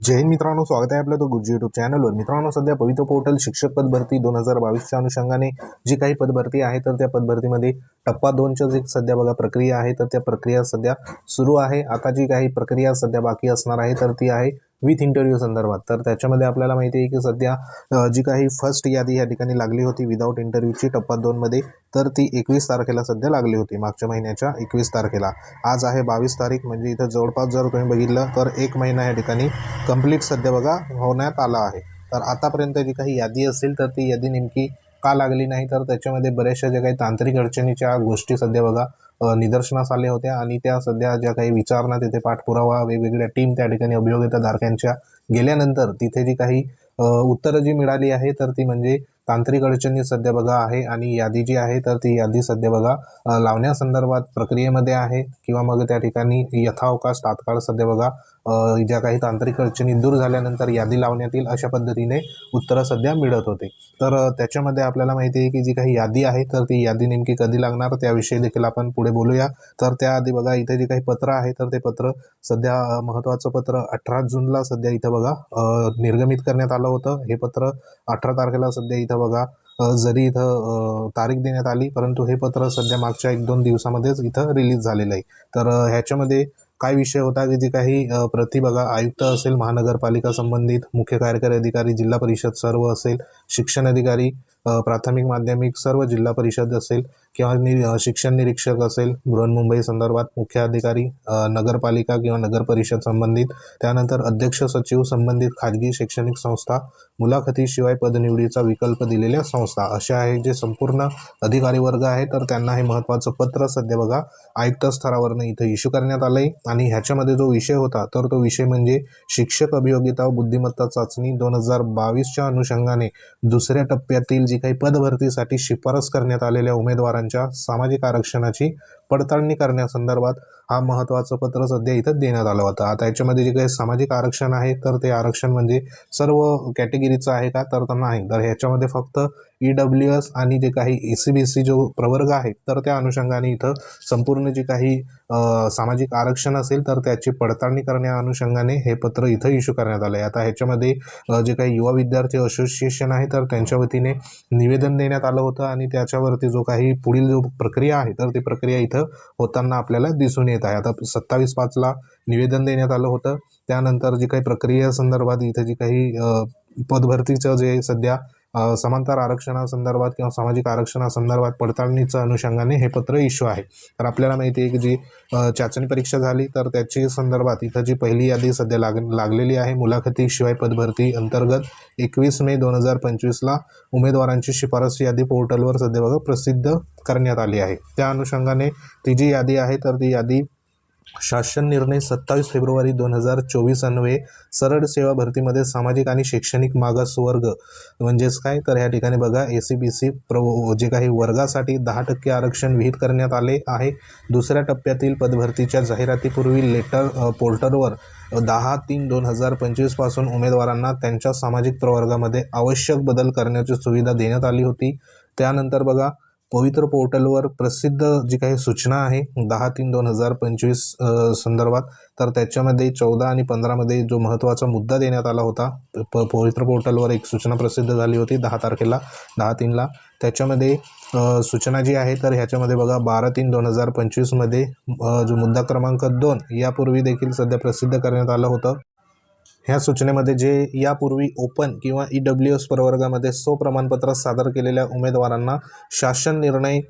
जय हिंद मित्रांनो स्वागत आहे आपलं तो गुरुजी युट्यूब चॅनलवर मित्रांनो सध्या पवित्र पोर्टल शिक्षक पदभरती दोन हजार बावीसच्या अनुषंगाने जी काही पदभरती आहे तर त्या पदभरतीमध्ये टप्पा दोनच्या जी सध्या बघा प्रक्रिया आहे तर त्या प्रक्रिया सध्या सुरू आहे. आता जी काही प्रक्रिया सध्या बाकी असणार आहे तर ती आहे विथ इंटरव्ह्यू संदर्भात. तर त्याच्यामध्ये आपल्याला माहिती आहे की सध्या जी काही फर्स्ट यादी या ठिकाणी लागली होती विदाऊट इंटरव्ह्यूची टप्पा दोनमध्ये तर ती एकवीस तारखेला सध्या लागली होती मागच्या महिन्याच्या एकवीस तारखेला. आज आहे बावीस तारीख म्हणजे इथं जवळपास जर तुम्ही बघितलं तर एक महिना या ठिकाणी कंप्लीट सध्या बघा होण्यात आला आहे. तर आतापर्यंत जी काही यादी असेल तर ती यादी नेमकी का लागली नाही तर त्याच्यामध्ये बऱ्याचशा ज्या काही तांत्रिक अडचणीच्या गोष्टी सध्या बघा निदर्शनास आल्या होत्या आणि त्या सध्या ज्या काही विचारणा तिथे पाठपुरावा वेगवेगळ्या टीम त्या ठिकाणी अभियोगिताधारकांच्या गेल्यानंतर तिथे जी काही उत्तरं जी मिळाली आहे तर ती म्हणजे तांत्रिक अडचणी सध्या बघा आहे आणि यादी जी आहे तर ती यादी सध्या बघा लावण्यासंदर्भात प्रक्रियेमध्ये आहे किंवा मग त्या ठिकाणी यथावकाश तात्काळ सध्या बघा ज्या काही तांत्रिक अडचणी दूर झाल्यानंतर यादी लावण्यात येईल अशा पद्धतीने उत्तरं सध्या मिळत होते. तर त्याच्यामध्ये आपल्याला माहिती आहे की जी काही यादी आहे तर ती यादी नेमकी कधी लागणार त्याविषयी देखील आपण पुढे बोलूया. तर त्याआधी बघा इथे जे काही पत्र आहे तर ते पत्र सध्या महत्त्वाचं पत्र अठरा जूनला सध्या इथं बघा निर्गमित करण्यात आलं होतं. हे पत्र अठरा तारखेला सध्या इथं बघा जरी इथं तारीख देण्यात आली परंतु हे पत्र सध्या मागच्या एक दोन दिवसामध्येच इथं रिलीज झालेलं आहे. तर ह्याच्यामध्ये काय विषय होता? की जे काही प्रति बघा आयुक्त असेल महानगरपालिका संबंधित मुख्य कार्यकारी अधिकारी जिल्हा परिषद सर्व असेल शिक्षण अधिकारी प्राथमिक माध्यमिक सर्व जिल्हा परिषद असेल किंवा नि शिक्षण निरीक्षक असेल बृहन्मुंबई संदर्भात मुख्य अधिकारी नगरपालिका किंवा नगर परिषद संबंधित. त्यानंतर अध्यक्ष सचिव संबंधित खाजगी शैक्षणिक संस्था मुलाखतीशिवाय पदनिवडीचा विकल्प दिलेल्या संस्था. अशा आहे जे संपूर्ण अधिकारी वर्ग आहे तर त्यांना हे महत्त्वाचं पत्र सध्या बघा आयुक्त स्तरावरनं इथं इश्यू करण्यात आलं आहे आणि ह्याच्यामध्ये जो विषय होता तर तो विषय म्हणजे शिक्षक अभियोगिता व बुद्धिमत्ता चाचणी दोन हजार बावीसच्या अनुषंगाने दुसऱ्या टप्प्यातील जी काही पदभरतीसाठी शिफारस करण्यात आलेल्या महिलांच्या सामाजिक आरक्षणाची पडताळणी करण्यासंदर्भात हा महत्त्वाचं पत्र सध्या इथं देण्यात आलं होतं. आता याच्यामध्ये जे काही सामाजिक आरक्षण आहे तर ते आरक्षण म्हणजे सर्व कॅटेगरीचं आहे का? तर नाही. तर ह्याच्यामध्ये फक्त ई डब्ल्यू एस आणि जे काही ए सी बी सी जो प्रवर्ग आहे तर त्या अनुषंगाने इथं संपूर्ण जे काही सामाजिक आरक्षण असेल तर त्याची पडताळणी करण्या अनुषंगाने हे पत्र इथं इश्यू करण्यात आलं आहे आता ह्याच्यामध्ये जे काही युवा विद्यार्थी असोसिएशन आहे तर त्यांच्या वतीने निवेदन देण्यात आलं होतं आणि त्याच्यावरती जो काही पुढील जो प्रक्रिया आहे तर ती प्रक्रिया इथं होताना आपल्याला दिसून येत आहे. आता सत्तावीस पाचला निवेदन देण्यात आलं होतं. त्यानंतर जी काही प्रक्रियेसंदर्भात इथं जी काही पदभरतीचं जे सध्या समांतर आरक्षणासंदर्भात किंवा सामाजिक आरक्षणासंदर्भात पडताळणीच्या अनुषंगाने हे पत्र इश्यू आहे. तर आपल्याला माहिती आहे की जी चाचणी परीक्षा झाली तर त्याची संदर्भात इथं जी पहिली यादी सध्या लाग लागलेली आहे मुलाखतीशिवाय पदभरती अंतर्गत एकवीस मे दोन हजार पंचवीसला उमेदवारांची शिफारस यादी पोर्टलवर सध्या बघा प्रसिद्ध करण्यात आली आहे. त्या अनुषंगाने ती जी यादी आहे तर ती यादी शासन निर्णय सत्तावीस फेब्रुवारी दोन हजार चोवीस अन्वये सरळ सेवा भरतीमध्ये सामाजिक आणि शैक्षणिक मागास वर्ग म्हणजेच काय? तर ह्या ठिकाणी बघा ए सी बी सी प्र जे काही वर्गासाठी दहा टक्के आरक्षण विहित करण्यात आले आहे. दुसऱ्या टप्प्यातील पदभरतीच्या जाहिरातीपूर्वी लेटर पोर्टलवर दहा तीन दोन हजार पंचवीसपासून उमेदवारांना त्यांच्या सामाजिक प्रवर्गामध्ये आवश्यक बदल करण्याची सुविधा देण्यात आली होती. त्यानंतर बघा पवित्र पोर्टलवर प्रसिद्ध जी काही सूचना आहे दहा तीन दोन हजार पंचवीस संदर्भात तर त्याच्यामध्ये चौदा आणि पंधरामध्ये जो महत्त्वाचा मुद्दा देण्यात आला होता प पवित्र पोर्टलवर एक सूचना प्रसिद्ध झाली होती दहा तारखेला दहा तीनला. त्याच्यामध्ये सूचना जी आहे तर ह्याच्यामध्ये बघा बारा तीन दोन हजार पंचवीसमध्ये जो मुद्दा क्रमांक दोन यापूर्वी देखील सध्या प्रसिद्ध करण्यात आलं होतं. ह्या सूचनेमध्ये जे यापूर्वी ओपन किंवा ई डब्ल्यू एस प्रवर्गामध्ये स्वप्रमाणपत्र सादर केलेल्या उमेदवारांना शासन निर्णय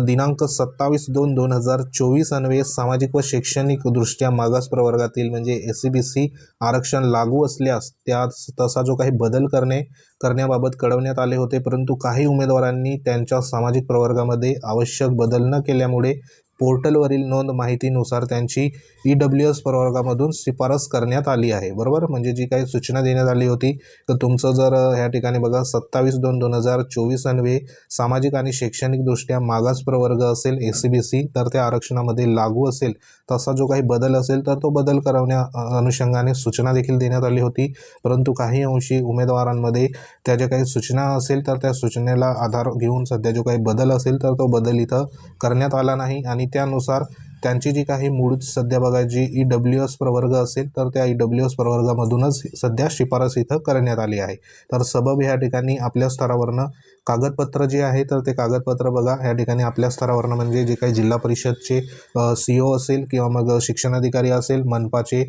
दिनांक सत्तावीस दोन दोन हजार चोवीस अन्वये सामाजिक व शैक्षणिकदृष्ट्या मागास प्रवर्गातील म्हणजे एस सी बी सी आरक्षण लागू असल्यास त्यात तसा जो काही बदल करणे करण्याबाबत कळवण्यात आले होते परंतु काही उमेदवारांनी त्यांच्या सामाजिक प्रवर्गामध्ये आवश्यक बदल न केल्यामुळे पोर्टलवरील नोंद माहितीनुसार त्यांची ई डब्ल्यू एस प्रवर्गामधून शिफारस करण्यात आली आहे. बरोबर? म्हणजे जी काही सूचना देण्यात आली होती तर तुमचं जर ह्या ठिकाणी बघा सत्तावीस दोन दोन हजार चोवीस अन्वे सामाजिक आणि शैक्षणिकदृष्ट्या मागास प्रवर्ग असेल ए सी बी सी तर त्या आरक्षणामध्ये लागू असेल तसा जो काही बदल असेल तर तो बदल करवण्या अनुषंगाने सूचना देखील देण्यात आली होती. परंतु काही अंशी उमेदवारांमध्ये त्या ज्या काही सूचना असेल तर त्या सूचनेला आधार घेऊन सध्या जो काही बदल असेल तर तो बदल इथं करण्यात आला नाही आणि त्यानुसार त्यांची जी काही मूळ सध्या बघा जी ई डब्ल्यू एस प्रवर्ग असेल तर त्या ई डब्ल्यू एस प्रवर्गामधूनच सध्या शिफारस इथं करण्यात आली आहे. तर सबब ह्या ठिकाणी आपल्या स्तरावरनं कागदपत्र जे आहे तर ते कागदपत्र बघा. या ठिकाणी आपल्या स्तरावरनं म्हणजे जे काही जिल्हा परिषदचे सी ओ असेल किंवा मग शिक्षणाधिकारी असेल मनपाचे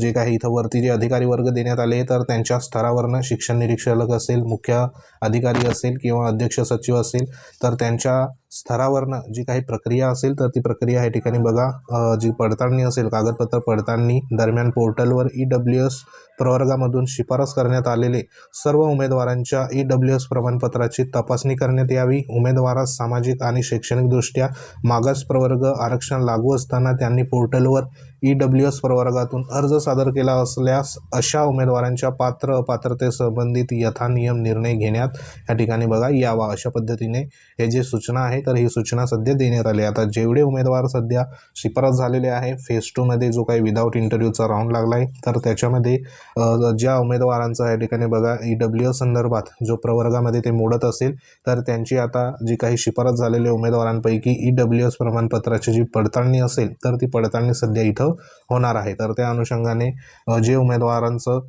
जे काही इथं वरती जे अधिकारी वर्ग देण्यात आले तर त्यांच्या स्तरावरनं शिक्षण निरीक्षक असेल मुख्य अधिकारी असेल किंवा अध्यक्ष सचिव असेल तर त्यांच्या स्तरावरनं जी काही प्रक्रिया असेल तर ती प्रक्रिया या ठिकाणी बघा. जी पडताळणी असेल कागदपत्र पडताळणी दरम्यान पोर्टलवर ई डब्ल्यू एस प्रवर्गामधून शिफारस करण्यात आलेले सर्व उमेदवारांच्या ई डब्ल्यू एस प्रमाणपत्राचे तपासणी करण्यात यावी. उमेदवारास सामाजिक आणि शैक्षणिकदृष्ट्या मागास प्रवर्ग आरक्षण लागू असताना त्यांनी पोर्टलवर ई डब्ल्यू एस प्रवर्गातून अर्ज सादर केला असल्यास अशा उमेदवारांच्या पात्र अपात्रतेसंबंधित यथानियम निर्णय घेण्यात या ठिकाणी बघा यावा अशा पद्धतीने हे जे सूचना आहे तर ही सूचना सध्या देण्यात आली आहे. आता जेवढे उमेदवार सध्या शिफारस झालेले आहे फेज टूमध्ये जो काही विदाऊट इंटरव्ह्यूचा राऊंड लागला आहे तर त्याच्यामध्ये ज्या उमेदवारांचा या ठिकाणी बघा ई डब्ल्यू एस संदर्भात जो प्रवर्गामध्ये ते मोडत असेल तर त्यांची आता जी काही शिफारस झालेल्या उमेदवारांपैकी ई डब्ल्यू एस प्रमाणपत्राची जी पडताळणी असेल तर ती पडताळणी सध्या इथं होणार आहे. तर त्या अनुषंगाने जे उमेदवारांचं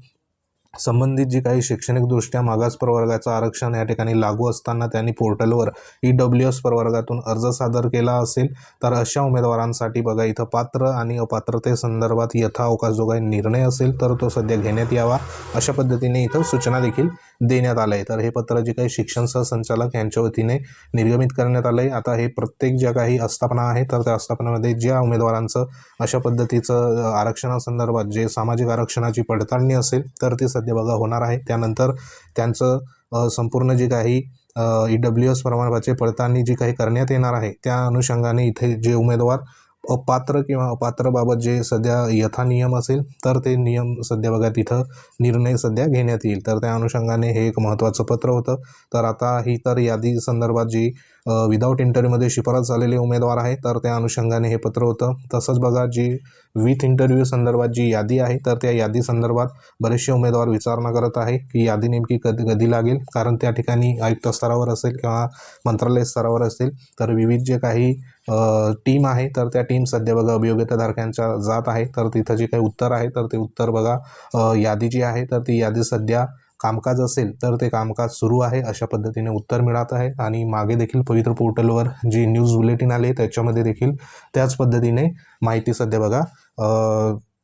संबंधित जी काही शैक्षणिकदृष्ट्या मागास प्रवर्गाचं आरक्षण या ठिकाणी लागू असताना त्यांनी पोर्टलवर ई डब्ल्यू एस प्रवर्गातून अर्ज सादर केला असेल तर अशा उमेदवारांसाठी बघा इथं पात्र आणि अपात्रतेसंदर्भात यथाअवकाश जो काही निर्णय असेल तर तो सध्या घेण्यात यावा. अशा पद्धतीने इथं सूचना देखील देण्यात आलं आहे तर हे पत्र जे काही शिक्षण सहसंचालक यांच्या वतीने निर्गमित करण्यात आलं आहे आता हे प्रत्येक ज्या काही आस्थापना आहे तर त्या आस्थापनामध्ये ज्या उमेदवारांचं अशा पद्धतीचं आरक्षणासंदर्भात जे सामाजिक आरक्षणाची पडताळणी असेल तर ती सध्या बघा होणार आहे. त्यानंतर त्यांचं संपूर्ण जे काही ई डब्ल्यू एस प्रमाणपत्राची पडताळणी जी काही करण्यात येणार आहे त्या अनुषंगाने इथे जे उमेदवार अपात्र किंवा अपात्रबाबत जे सध्या यथानियम असेल तर ते नियम सध्या बघा तिथं निर्णय सध्या घेण्यात येईल. तर त्या अनुषंगाने हे एक महत्त्वाचं पत्र होतं. तर आता ही तर यादी संदर्भात जी विदाऊट इंटरव्ह्यूमध्ये शिफारस झालेले उमेदवार आहे तर त्या अनुषंगाने हे पत्र होतं. तसंच बघा जी विथ इंटरव्ह्यू संदर्भात जी यादी आहे तर त्या यादी संदर्भात बरेचसे उमेदवार विचारणा करत आहे की यादी नेमकी कधी कधी लागेल. कारण त्या ठिकाणी आयुक्त स्तरावर असेल किंवा मंत्रालय स्तरावर असेल तर विविध जे काही टीम आहे तर त्या टीम सध्या बघा अभियोग्यताधारकांच्या जात आहे. तर तिथं जे काही उत्तर आहे तर ते उत्तर बघा यादी जी आहे तर ती यादी सध्या कामकाज असेल तर ते कामकाज सुरू आहे अशा पद्धतीने उत्तर मिळत आहे. आणि मागे देखील पवित्र पोर्टलवर जी न्यूज बुलेटिन आले त्याच्यामध्ये देखील त्याच पद्धतीने माहिती सध्या बघा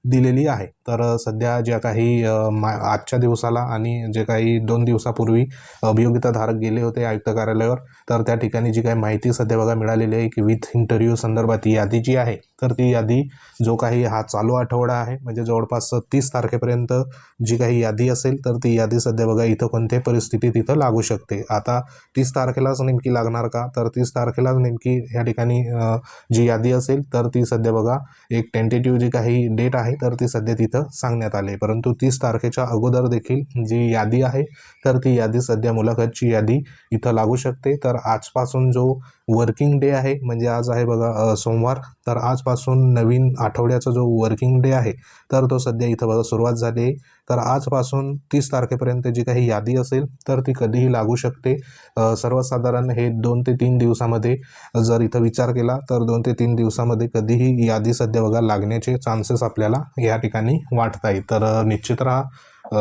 दिलेली आहे. तर सध्या ज्या काही मा आजच्या दिवसाला आणि जे काही दोन दिवसापूर्वी अभियोगिताधारक गेले होते आयुक्त कार्यालयावर तर त्या ठिकाणी जी काही माहिती सध्या बघा मिळालेली आहे की विथ इंटरव्ह्यू संदर्भात यादी जी आहे तर ती यादी जो काही हा चालू आठवडा आहे म्हणजे जवळपास तीस तारखेपर्यंत जी काही यादी असेल तर ती यादी सध्या बघा इथं कोणत्याही परिस्थितीत इथं लागू शकते. आता तीस तारखेलाच नेमकी लागणार का? तर तीस तारखेलाच नेमकी या ठिकाणी जी यादी असेल तर ती सध्या बघा एक टेंटेटिव्ह जी काही डेट आहे तर ती सध्या तिथं सांगण्यात आली परंतु तीस तारखेच्या अगोदर देखील जी यादी आहे तर ती यादी सध्या मुलाखतची यादी इथं लागू शकते. तर आजपासून जो वर्किंग डे आहे. म्हणजे आज आहे बघा सोमवार. तर आजपासून नवीन आठवड्याचा जो वर्किंग डे आहे तर तो सध्या इथं बघा सुरुवात झाली आहे. तर आजपासून तीस तारखेपर्यंत जी काही यादी असेल तर ती कधीही लागू शकते. सर्वसाधारण हे दोन ते तीन दिवसामध्ये जर इथं विचार केला तर दोन ते तीन दिवसामध्ये कधीही यादी सध्या बघा लागण्याचे चान्सेस आपल्याला या ठिकाणी वाटत आहे तर निश्चित राहा.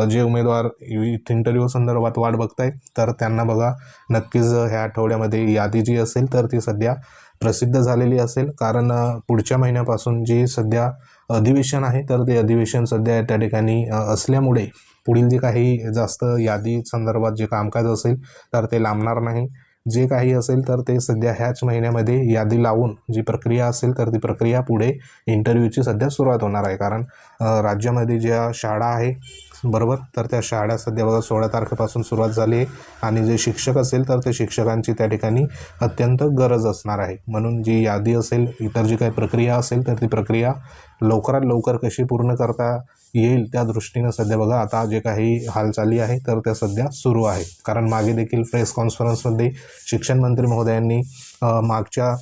जे उमेदवार इंटरव्ह्यू संदर्भात वाट बघताय तर त्यांना बघा नक्कीच ह्या आठवड्यामध्ये यादी जी असेल तर ती सध्या प्रसिद्ध झालेली असेल. कारण पुढच्या महिन्यापासून जी सध्या अधिवेशन आहे तर ते अधिवेशन सध्या त्या ठिकाणी असल्यामुळे पुढील जे काही जास्त यादी संदर्भात जे कामकाज असेल तर ते लांबणार नाही. जे काही असेल तर ते सध्या ह्याच महिन्यामध्ये यादी लावून जी प्रक्रिया असेल तर ती प्रक्रिया पुढे इंटरव्ह्यूची सध्या सुरुवात होणार आहे. कारण राज्यामध्ये ज्या शाळा आहे बरोबर? तर त्या शाळा सध्या बघा सोळा तारखेपासून सुरुवात झाली आहे. आणि जे शिक्षक असेल तर ते शिक्षकांची त्या ठिकाणी अत्यंत गरज असणार आहे. म्हणून जी यादी असेल इतर जी काही प्रक्रिया असेल तर ती प्रक्रिया लवकरात लवकर कशी पूर्ण करता येईल त्या दृष्टीनं सध्या बघा आता जे काही हालचाली आहे तर त्या सध्या सुरू आहे कारण मागे देखील प्रेस कॉन्फरन्समध्ये शिक्षण मंत्री महोदयांनी मागच्या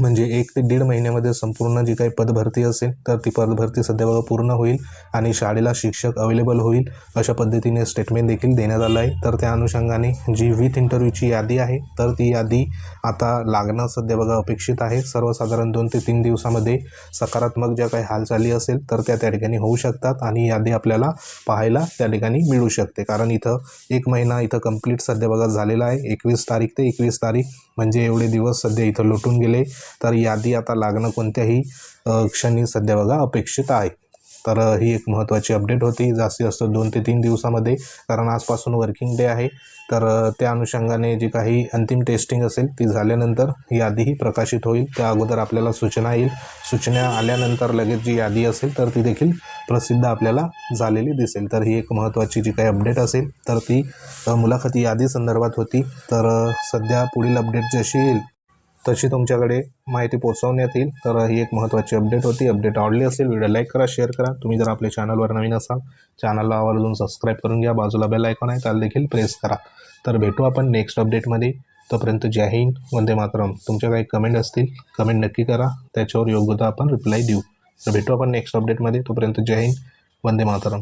म्हणजे एक ते दीड महिन्यामध्ये संपूर्ण जी काही पदभरती असेल तर ती पदभरती सध्या बघा पूर्ण होईल आणि शाळेला शिक्षक अवेलेबल होईल अशा पद्धतीने स्टेटमेंट देखील देण्यात आलं आहे. तर त्या अनुषंगाने जी विथ इंटरव्ह्यूची यादी आहे तर ती यादी आता लागणं सध्या बघा अपेक्षित आहे. सर्वसाधारण दोन ते तीन दिवसामध्ये सकारात्मक ज्या काही हालचाली असेल तर त्या त्या ठिकाणी होऊ शकतात आणि यादी आपल्याला पाहायला त्या ठिकाणी मिळू शकते. कारण इथं एक महिना इथं कंप्लीट सध्या बघा झालेला आहे. एकवीस तारीख ते एकवीस तारीख म्हणजे एवढे दिवस सध्या इथं लुटून गेले. तर यादी आता लागणं कोणत्याही क्षणी सध्या बघा अपेक्षित आहे. तर ही एक महत्त्वाची अपडेट होती. जास्तीत जास्त दोन ते तीन दिवसामध्ये कारण आजपासून वर्किंग डे आहे. तर त्या अनुषंगाने जी काही अंतिम टेस्टिंग असेल ती झाल्यानंतर यादीही प्रकाशित होईल. त्या अगोदर आपल्याला सूचना येईल. सूचना आल्यानंतर लगेच जी यादी असेल तर ती देखील प्रसिद्ध आपल्याला झालेली दिसेल. तर ही एक महत्त्वाची जी काही अपडेट असेल तर ती मुलाखती यादी संदर्भात होती. तर सध्या पुढील अपडेट जशी येईल तशी तुमच्याकडे माहिती पोहोचवण्यात येईल तर ही एक महत्त्वाची अपडेट होती. अपडेट आवडली असेल व्हिडिओ लाईक करा शेअर करा. तुम्ही जर आपल्या चॅनलवर नवीन असाल चॅनलला आवर्जून सबस्क्राईब करून घ्या. बाजूला बेल आयकॉन आहे त्याला देखील प्रेस करा. तर भेटू आपण नेक्स्ट अपडेटमध्ये तोपर्यंत जय हिंद वंदे मातरम. तुमच्या काही कमेंट असतील कमेंट नक्की करा. त्याच्यावर योग्यता आपण रिप्लाय देऊ. तर भेटू आपण नेक्स्ट अपडेटमध्ये तोपर्यंत जय हिंद वंदे मातरम.